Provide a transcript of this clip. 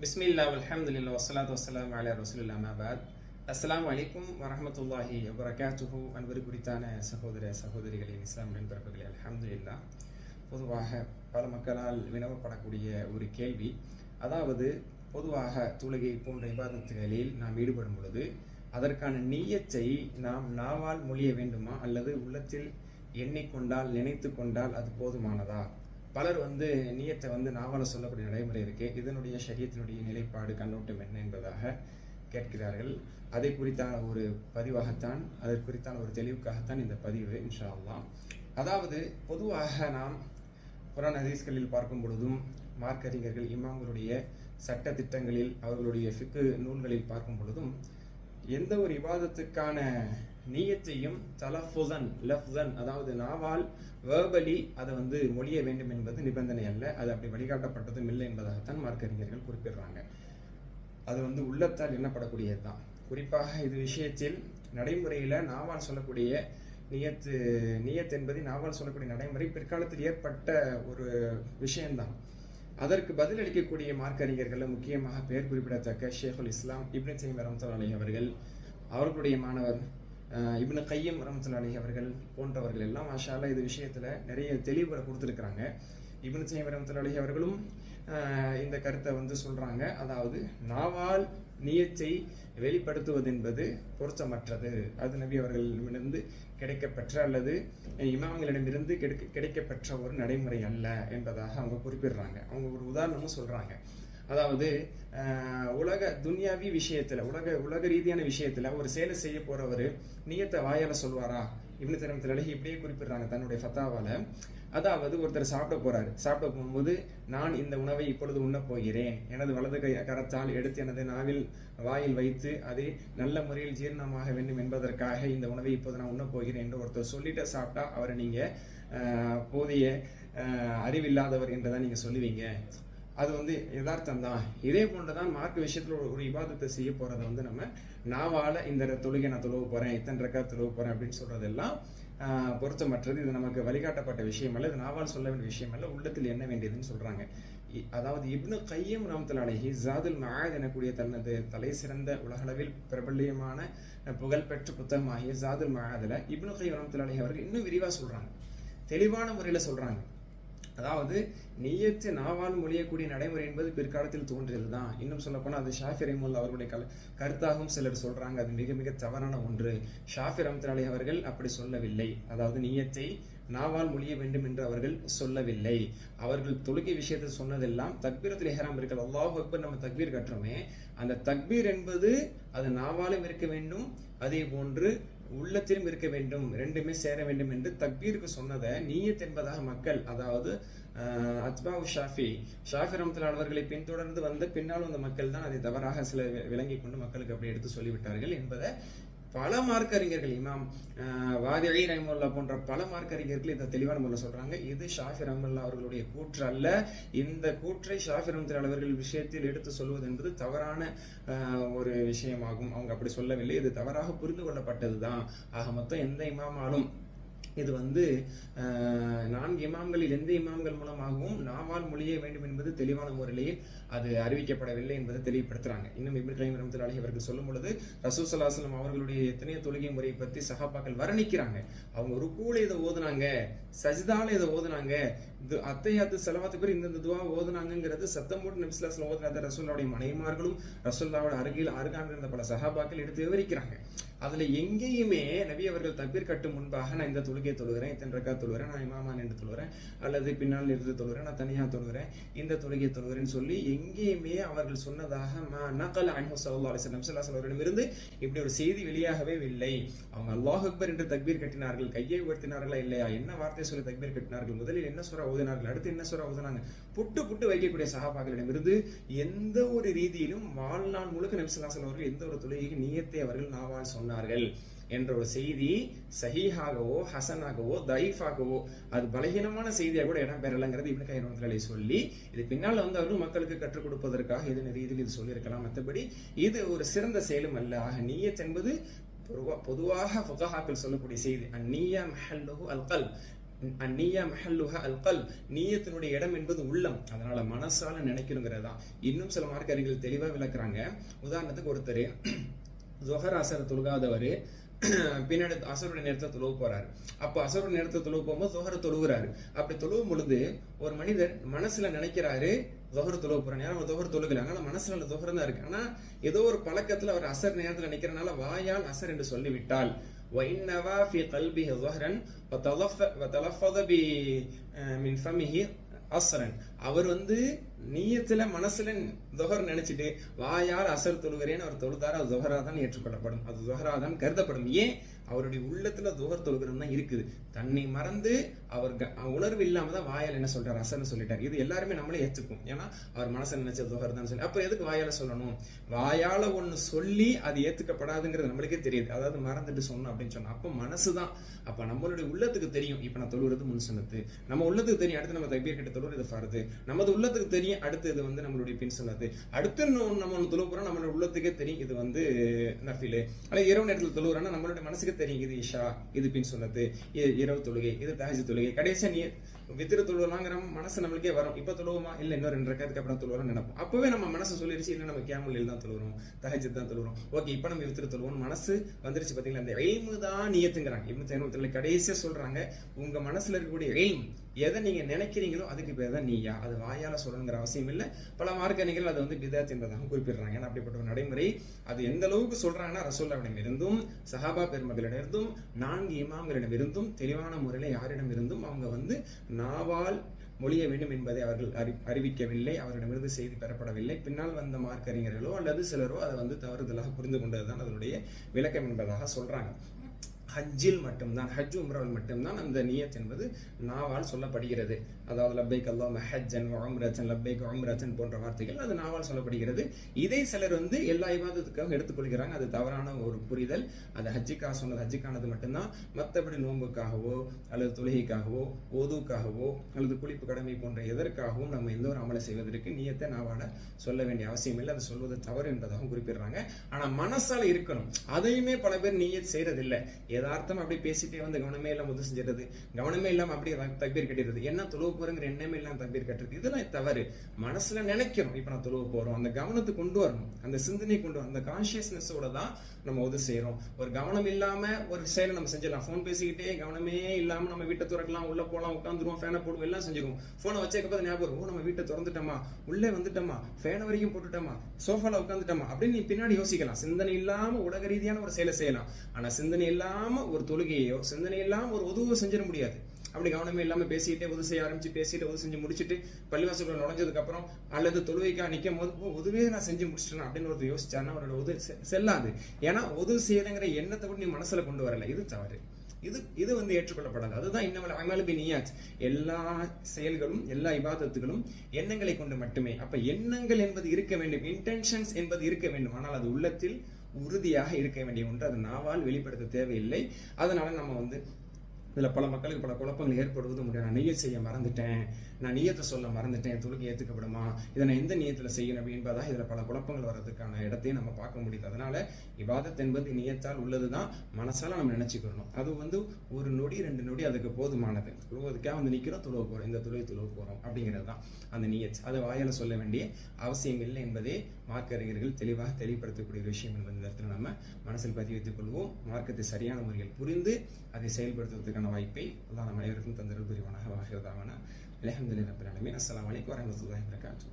பிஸ்மில்லா அல்ஹம்துலில்லா வசலாத் வசலாம் அலா ரசூலுல்லா அமாபாத் அஸ்லாம் வலைக்கும் வரமத்துல்லாஹி வரகாத்துஹு வபரகாத்துஹு குறித்தான சகோதர சகோதரிகளின் இஸ்லாம் நண்பர்களே அலமதுல்லா பொதுவாக பல மக்களால் வினவப்படக்கூடிய ஒரு கேள்வி. அதாவது பொதுவாக தொழுகை போன்ற விவாதத்துகளில் நாம் ஈடுபடும் பொழுது அதற்கான நீயத்தை நாம் நாவால் மொழிய வேண்டுமா? அல்லது உள்ளத்தில் எண்ணிக்கொண்டால் நினைத்து கொண்டால் அது போதுமானதா? பலர் வந்து நியத்தை வந்து நாவல சொல்லக்கூடிய நடைமுறை இருக்கு. இதனுடைய சரியத்தினுடைய நிலைப்பாடு கண்ணோட்டம் என்ன என்பதாக கேட்கிறார்கள். அதை குறித்தான ஒரு பதிவாகத்தான் அதை குறித்தான ஒரு தெளிவுக்காகத்தான் இந்த பதிவு இன்ஷா அல்லாஹ் அதாவது பொதுவாக நாம் குரான் ஹதீஸ்களில் பார்க்கும் பொழுதும் மார்க்கறிஞர்கள் இமாம்களுடைய சட்ட திட்டங்களில் அவர்களுடைய ஃபிக்கு நூல்களில் பார்க்கும் பொழுதும் எந்த ஒரு விவாதத்துக்கான நீயத்தையும் தலஃபுதன் லஃப்தன் அதாவது நாவால் வேர்பலி அதை வந்து மொழிய வேண்டும் என்பது நிபந்தனை அல்ல. அது அப்படி வழிகாட்டப்பட்டதும் இல்லை என்பதாகத்தான் மார்க்கறிஞர்கள் குறிப்பிடுறாங்க. அது வந்து உள்ளத்தால் எண்ணப்படக்கூடியது தான். குறிப்பாக இது விஷயத்தில் நடைமுறையில் நாவால் சொல்லக்கூடிய நியத்து நியத் என்பது நாவால் சொல்லக்கூடிய நடைமுறை பிற்காலத்தில் ஏற்பட்ட ஒரு விஷயம்தான். அதற்கு பதிலளிக்கக்கூடிய மார்க்கறிஞர்கள் முக்கியமாக பெயர் குறிப்பிடத்தக்க ஷேகுல் இஸ்லாம் இப்னு சைம் அவர்கள் அவர்களுடைய மாணவர் இப்னு கையம் ரஹமத்துல்லாஹி அவர்கள் போன்றவர்கள் எல்லாம் மாஷால்லா இது விஷயத்தில் நிறைய தெளிவுகளை கொடுத்துருக்குறாங்க. இப்னு சைம் ரஹமத்துல்லாஹி அவர்களும் இந்த கருத்தை வந்து சொல்றாங்க. அதாவது நாவால் நியத்தை வெளிப்படுத்துவது என்பது பொருத்தமற்றது. அது நபி அவர்களிடமிருந்து கிடைக்கப்பெற்ற அல்லது இமாம்களிடமிருந்து கிடைக்க கிடைக்கப்பெற்ற ஒரு நடைமுறை அல்ல என்பதாக அவங்க குறிப்பிடுறாங்க. அவங்க ஒரு உதாரணமும் சொல்றாங்க. அதாவது உலக துன்யாவி விஷயத்துல உலக உலக ரீதியான விஷயத்துல ஒரு செயலை செய்ய போறவர் நியத்தை வாயால சொல்வாரா? இப்னு தரம் அழகி இப்படியே குறிப்பிடுறாங்க தன்னுடைய ஃபத்தாவால. அதாவது ஒருத்தர் சாப்பிட போறாரு. சாப்பிட போகும்போது நான் இந்த உணவை இப்பொழுது உண்ணப் போகிறேன். எனது வலது கை கரத்தால் எடுத்து எனது நாவில் வாயில் வைத்து அதை நல்ல முறையில் ஜீரணமாக வேண்டும் என்பதற்காக இந்த உணவை இப்போது நான் உண்ணப் போகிறேன் என்று ஒருத்தர் சொல்லிட்டு சாப்பிட்டா அவரை நீங்க போதிய அறிவில்லாதவர் என்றுதான் நீங்க சொல்லுவீங்க. அது வந்து யதார்த்தம் தான். இதே போன்று தான் மார்க் ஒரு- ஒரு விவாதத்தை செய்ய போகிறத வந்து நம்ம நாவால் இந்த தொழுகை நான் தொழுவ போகிறேன் இத்தனை ரக்கா தொழுவ போகிறேன் அப்படின்னு சொல்றதெல்லாம் பொருத்தமற்றது. இது நமக்கு வழிகாட்டப்பட்ட விஷயம் அல்ல இது நாவால் சொல்ல வேண்டிய விஷயம் அல்ல உள்ளத்தில் என்ன வேண்டியதுன்னு சொல்றாங்க. இ- அதாவது இப்னு கையம் ரஹமத்துல் அழகி ஜாதுல் மஆத் எனக்கூடிய தனது தலை சிறந்த உலகளவில் பிரபல்யமான புகழ்பெற்ற புத்தகமாகிய ஜாதுல் மாயாதில் இப்னு கையம் ரஹமத்துல் அவர்கள் இன்னும் விரிவாக சொல்றாங்க. தெளிவான முறையில் சொல்றாங்க. அதாவது நியத்து நாவால் மொழியக்கூடிய நடைமுறை என்பது பிற்காலத்தில் தோன்றியது தான் இன்னும் சொல்லப்போனால் அது ஷாஃபி ரஹிமுல்லா அவர்களுடைய கல கருத்தாகவும் சிலர் சொல்கிறாங்க அது மிக மிக தவறான ஒன்று. ஷாஃபி ரஹமத்துல்லாஹி அவர்கள் அப்படி சொல்லவில்லை. அதாவது நீயத்தை நாவால் மொழிய வேண்டும் என்று அவர்கள் சொல்லவில்லை. அவர்கள் தொழுகை விஷயத்தில் சொன்னதெல்லாம் தக்பீரத்தில் இஹ்ராம் இருக்கிற அல்லாஹ் அக்பர் நம்ம தக்பீர் கட்டுறோமே. அந்த தக்பீர் என்பது அது நாவாலும் இருக்க வேண்டும். அதே போன்று உள்ளத்திலும் இருக்க வேண்டும் ரெண்டுமே சேர வேண்டும் என்று தக்பீருக்கு சொன்னதை நீயத் என்பதாக மக்கள் அதாவது அத்பா ஷாஃபி ஷாஃபி ரமத்துல அவர்களை பின்தொடர்ந்து வந்த பின்னால் வந்த மக்கள் தான் அதை தவறாக சில விளங்கி கொண்டு மக்களுக்கு அப்படி எடுத்து சொல்லிவிட்டார்கள் என்பதை பல மார்க்கறிஞர்கள் இமாம் அஹ், வாதி போன்ற பல மார்க்கறிஞர்கள் இதை தெளிவான முறையில் சொல்றாங்க. இது ஷாஃபி ரஹமுல்லா அவர்களுடைய கூற்று அல்ல இந்த கூற்றை ஷாஃபி ரஹமத்துல்லாஹி அவர்கள் விஷயத்தில் எடுத்து சொல்வது என்பது தவறான ஒரு விஷயமாகும். அவங்க அப்படி சொல்லவில்லை. இது தவறாக புரிந்து கொள்ளப்பட்டது தான் ஆக மொத்தம் எந்த இமாமாலும் இது வந்து நான்கு இமாம்களில் எந்த இமாம்கள் மூலமாகவும் நாவால் மொழிய வேண்டும் என்பது தெளிவான முறையில் அது அறிவிக்கப்படவில்லை என்பதை தெளிவுபடுத்துறாங்க. இன்னும் இப்னு கைம் ரஹமத்துல்லாஹி அவர்கள் சொல்லும் பொழுது ரசூல் சலாஹலம் அவர்களுடைய எத்தனையோ தொழுகை முறையை பற்றி சகாபாக்கள் வர்ணிக்கிறாங்க. அவங்க ருக்கூல இதை ஓதுனாங்க சஜிதால இதை ஓதுனாங்க இது அத்தையாத்து செலவாத்து பேர் இந்தந்த துவா ஓதுனாங்கிறது சத்தம் போட்டு நபிஸ்லாஸ்ல ஓதுனாத ரசூல்லாவுடைய மனைமார்களும் ரசூல்லாவோட அருகில் அருகாமல் இருந்த பல சகாபாக்கள் எடுத்து விவரிக்கிறாங்க. அதில் எங்கேயுமே நபி அவர்கள் தப்பீர் கட்டும் முன்பாக நான் இந்த தொழுகையை தொழுகிறேன் இத்தனை ரக்கா தொழுகிறேன் நான் இமாமா நின்று தொழுகிறேன் அல்லது பின்னால் இருந்து தொழுகிறேன் நான் தனியாக தொழுகிறேன் இந்த தொழுகையை தொழுகிறேன்னு சொல்லி எங்கேயுமே அவர்கள் சொன்னதாக மா நகல் அன்ஹு சல்லா அலைஹி வஸல்லம் ஸல்லல்லாஹு அலைஹி அவர்களிடமிருந்து இப்படி ஒரு செய்தி வெளியாகவே இல்லை. அவங்க அல்லாஹ் அக்பர் என்று தக்பீர் கட்டினார்கள் கையை உயர்த்தினார்களா இல்லையா? என்ன வார்த்தை சொல்லி தக்பீர் கட்டினார்கள்? முதலில் என்ன சுரா ஊதினார்கள்? அடுத்து என்ன சுரா ஊதினாங்க? புட்டு புட்டு வைக்கக்கூடிய சகாபாக்களிடமிருந்து எந்த ஒரு ரீதியிலும் வாழ்நாள் முழுக்க நபிசுல்லாசல் அவர்கள் எந்த ஒரு தொழுகைக்கு நியத்தை அவர்கள் நாவால் சொன்னார்கள் என்ற ஒரு செய்தி சஹீஹாகவோ ஹசனாகவோ தைஃபாகவோ அது பலகீனமான செய்தியாக கூட இடம் பெறலைங்கிறது இவனு கைரோன்களை சொல்லி இது பின்னால் வந்து அவரும் மக்களுக்கு கற்றுக் கொடுப்பதற்காக இது ரீதியில் இது சொல்லியிருக்கலாம். மற்றபடி இது ஒரு சிறந்த செயலும் அல்ல. ஆக நீயத் என்பது பொதுவாக ஃபுகஹாக்கள் சொல்லக்கூடிய செய்தி. அந்நியா மஹல்லுஹு அல்கல் அந்நியா மெஹல்லுஹ அல்கல் நீயத்தினுடைய இடம் என்பது உள்ளம். அதனால மனசால நினைக்கணுங்கிறதா இன்னும் சில மார்க்கறிகள் தெளிவாக விளக்குறாங்க. உதாரணத்துக்கு ஒருத்தர் ஜொஹர் அசர் தொழுகாதவர் பின்னாடி அசருடைய நேரத்தை தொழுவ போறாரு அப்போ அசருடைய நேரத்தை தொழுவ போகும்போது ஜொஹரை தொழுகிறாரு அப்படி தொழுவும் பொழுது ஒரு மனிதர் மனசுல நினைக்கிறாரு ஜொஹர் தொழுவ போறாரு ஏன்னா அவர் ஜொஹர் தொழுகல அதனால மனசுல ஜொஹர் தான் இருக்கு ஆனா ஏதோ ஒரு பழக்கத்துல அவர் அசர் நேரத்துல நினைக்கிறனால வாயால் அசர் என்று சொல்லிவிட்டால் وإنما في قلبه ظهرا وتلف- وتلفظ ب من فمه அசரன். அவர் வந்து நீயத்துல மனசுல துஹர் நினைச்சிட்டு வாயால் அசர் தொழுகிறேன்னு அவர் தொழுதார் அது துஹரா தான் ஏற்றுக்கொள்ளப்படும். அது துஹரா தான் கருதப்படும். ஏன்? அவருடைய உள்ளத்துல துஹர் தொழுகிறது தான் இருக்குது. தன்னை மறந்து அவர் க- உணர்வு இல்லாம தான் வாயால் என்ன சொல்றாரு? அசன்னு சொல்லிட்டார். இது எல்லாருமே நம்மளே ஏற்றுக்கும் ஏன்னா அவர் மனசை நினைச்ச துகர் தான் சொல்லி அப்ப எதுக்கு வாயால சொல்லணும்? வாயால ஒண்ணு சொல்லி அது ஏத்துக்கப்படாதுங்கிறது நம்மளுக்கே தெரியுது. அதாவது மறந்துட்டு சொன்னோம் அப்படின்னு சொன்னா அப்ப மனசுதான் அப்ப நம்மளுடைய உள்ளத்துக்கு தெரியும். இப்ப நான் தொழுகிறது முன் சொன்னது. நம்ம உள்ளத்துக்கு தெரியும் அடுத்து நம்ம தக்பீர் கிட்ட தொழுவது இது ஃபர்து. நமது உள்ளத்துக்கு தெரியும் அடுத்து இது வந்து நம்மளுடைய பின் சொன்னது. அடுத்து நம்ம ஒன்று தொழுவு போறோம் நம்மளுடைய உள்ளத்துக்கே தெரியும். இது வந்து நஃபிலு. ஆனா இரவு நேரத்தில் தொழுவுறோம்னா நம்மளுடைய மனசுக்கு தெரியும் இது இஷா இது பின் சொன்னது. இது இரவு தொழுகை. இது தஹஜ் தொழுகை. கடைசியா நீ வித்திர தொழுவலாங்கிற மனசு நம்மளுக்கே வரும். இப்ப தொழுவோமா? இல்ல இன்னும் ரெண்டு ரக்கத்துக்கு அப்புறம் தொழுவோம் நினைப்போம். அப்பவே நம்ம மனசு சொல்லிருச்சு இல்ல நம்ம கேமுலில் தான் தொழுவோம் தகஜத் தான் தொழுவோம் ஓகே இப்ப நம்ம வித்திர தொழுவோம் மனசு வந்துருச்சு பாத்தீங்களா? அந்த எய்மு தான் நியத்துங்கிறாங்க. இப்னு தைமத்துல கடைசியா சொல்றாங்க. உங்க மனசுல இருக்கக்கூடிய எய்ம் எதை நீங்க நினைக்கிறீங்களோ அதுக்கு பேர் தான் நீயா. அது வாயால சொல்லணுங்கிற அவசியம் இல்லை. பல மார்க்கணிகள் அதை வந்து பிதாத் என்பதாக குறிப்பிடுறாங்க. ஏன்னா அப்படிப்பட்ட ஒரு நடைமுறை. அது எந்த அளவுக்கு சொல்றாங்கன்னா ரசோல்லாவிடம் இருந்தும் சஹாபா பெருமகளிடம் இருந்தும் நான்கு இமாம்களிடம் இருந்தும் தெளிவான முறையில் யாரிடம் இருந்தும் அவங்க வந்து நாவால் மொழிய வேண்டும் என்பதை அவர்கள் அறி அறிவிக்கவில்லை. அவரிடமிருந்து செய்தி பெறப்படவில்லை. பின்னால் வந்த மார்க்கறிஞர்களோ அல்லது சிலரோ அதை வந்து தவறுதலாக புரிந்து கொண்டதுதான் அதனுடைய விளக்கம் என்பதாக சொல்றாங்க. ஹஜ்ஜில் மட்டும்தான் ஹஜ் உம்ராவில் மட்டும்தான் அந்த நியத் என்பது நாவால் சொல்லப்படுகிறது. அதாவது லப்பைக் அல்லாம ஹஜ்ஜன் உம்ரத்தன் லப்பைக் உம்ரத்தன் போன்ற வார்த்தைகள் அது நாவால் சொல்லப்படுகிறது. இதை சிலர் வந்து எல்லா இபாதத்துக்காக எடுத்துக்கொள்கிறாங்க. அது தவறான ஒரு புரிதல். அது ஹஜ்ஜுக்காக சொன்னது ஹஜ்ஜுக்கானது மட்டும்தான். மற்றபடி நோன்புக்காகவோ அல்லது தொழுகைக்காகவோ ஓதுக்காகவோ அல்லது குளிப்பு கடமை போன்ற எதற்காகவும் நம்ம எந்த ஒரு அமலை செய்வதற்கு நியத்தை நாவால சொல்ல வேண்டிய அவசியம் இல்லை. அது சொல்வது தவறு என்பதாகவும் குறிப்பிடுறாங்க. ஆனால் மனசால இருக்கணும். அதையுமே பல பேர் நீயத் செய்யறதில்லை யதார்த்தம் அப்படி பேசிட்டே வந்து கவனமே இல்லாம உதவி செஞ்சிடுறது. கவனமே இல்லாம அப்படியே த- கட்டிடுறது. என்ன தொழுவ போறங்கிற எண்ணமே இல்லாம தப்பீர் கட்டுறது. இதெல்லாம் தவறு. மனசுல நினைக்கிறோம் இப்ப நான் தொழுவ போறோம். அந்த கவனத்தை கொண்டு வரணும். அந்த சிந்தனை கொண்டு வரணும் அந்த கான்சியஸ்னஸோட தான் நம்ம உதவி செய்யறோம் ஒரு கவனம் இல்லாம ஒரு செயலை நம்ம செஞ்சிடலாம். ஃபோன் பேசிக்கிட்டே கவனமே இல்லாம நம்ம வீட்டை திறக்கலாம். உள்ள போகலாம் உட்காந்துருவோம் ஃபேனை போடுவோம் எல்லாம் செஞ்சுருவோம். ஃபோனை வச்சதுக்கப்புறம் ஞாபகம் ஓ நம்ம வீட்டை திறந்துட்டோமா? உள்ளே வந்துட்டோமா? ஃபேனை வரைக்கும் போட்டுட்டோமா? சோஃபால உட்காந்துட்டோமா அப்படின்னு நீ பின்னாடி யோசிக்கலாம். சிந்தனை இல்லாம உலக ரீதியான ஒரு செயலை செய்யலாம். ஆனா சிந்தனை இல்லாம ஒரு தொழுகையோ சிந்தனை இல்லாம ஒரு உதவு செஞ்சிட முடியாது. அப்படி கவனமே இல்லாம பேசிக்கிட்டே உதவி செய்ய ஆரம்பிச்சு பேசிட்டு உதவி செஞ்சு முடிச்சுட்டு பள்ளிவாசலுக்குள்ள நுழைஞ்சதுக்கு அப்புறம் அல்லது தொழுகைக்கா நிக்கும் போது உதவியே நான் செஞ்சு முடிச்சிட்டேன் அப்படின்னு ஒருத்தர் யோசிச்சாருன்னா அவரோட உதவி செல்லாது. ஏன்னா உதவி செய்யறங்கிற எண்ணத்தை கூட நீ மனசுல கொண்டு வரல. இது தவறு. இது இது வந்து ஏற்றுக்கொள்ளப்படாது. அதுதான் இன்னமல் அமலபி நியாத் எல்லா செயல்களும் எல்லா இபாதத்துகளும் எண்ணங்களை கொண்டு மட்டுமே. அப்ப எண்ணங்கள் என்பது இருக்க வேண்டும். இன்டென்ஷன்ஸ் என்பது இருக்க வேண்டும். ஆனால் அது உள்ளத்தில் உறுதியாக இருக்க வேண்டிய ஒன்று. அது நாவால் வெளிப்படுத்த தேவையில்லை. அதனால நம்ம வந்து இதில் பல மக்களுக்கு பல குழப்பங்கள் ஏற்படுவது முடியும் நான் நீயத் செய்ய மறந்துட்டேன். நான் நீயத்தை சொல்ல மறந்துட்டேன். தொழுகை ஏற்றுக்கப்படுமா இதை நான் எந்த நீயத்தில் செய்யணும் என்பதாக இதில் பல குழப்பங்கள் வர்றதுக்கான இடத்தையும் நம்ம பார்க்க முடியுது. அதனால் இபாதத் என்பது உள்ளது தான் மனசால் நம்ம நினச்சிக்கிறணும் அது வந்து ஒரு நொடி ரெண்டு நொடி அதுக்கு போதுமானது. தொழுவதுக்காக வந்து நிற்கிறோம் துழுவ போகிறோம் இந்த தொழுவை துழுவ போகிறோம் அப்படிங்கிறது தான் அந்த நியத். அதை வாயால் சொல்ல வேண்டிய அவசியம் இல்லை என்பதே மார்க்க தெளிவாக தெளிவுபடுத்தக்கூடிய விஷயம் என்பது இந்த இடத்துல நம்ம மனசில் பதிவு வைத்துக் கொள்வோம். மார்க்கத்தை சரியான முறையில் புரிந்து அதை செயல்படுத்துவதற்கான வாய்ப்பை அல்லாஹ் நம்ம அனைவருக்கும் தந்தரல் புரிவானாக வாகிறதாவன அலமதுல்லா நம்பர் அலமீன் அஸ்லாம் அலைக்கும் வரஹ்மத்துல்லாஹி வபரகாத்துஹு.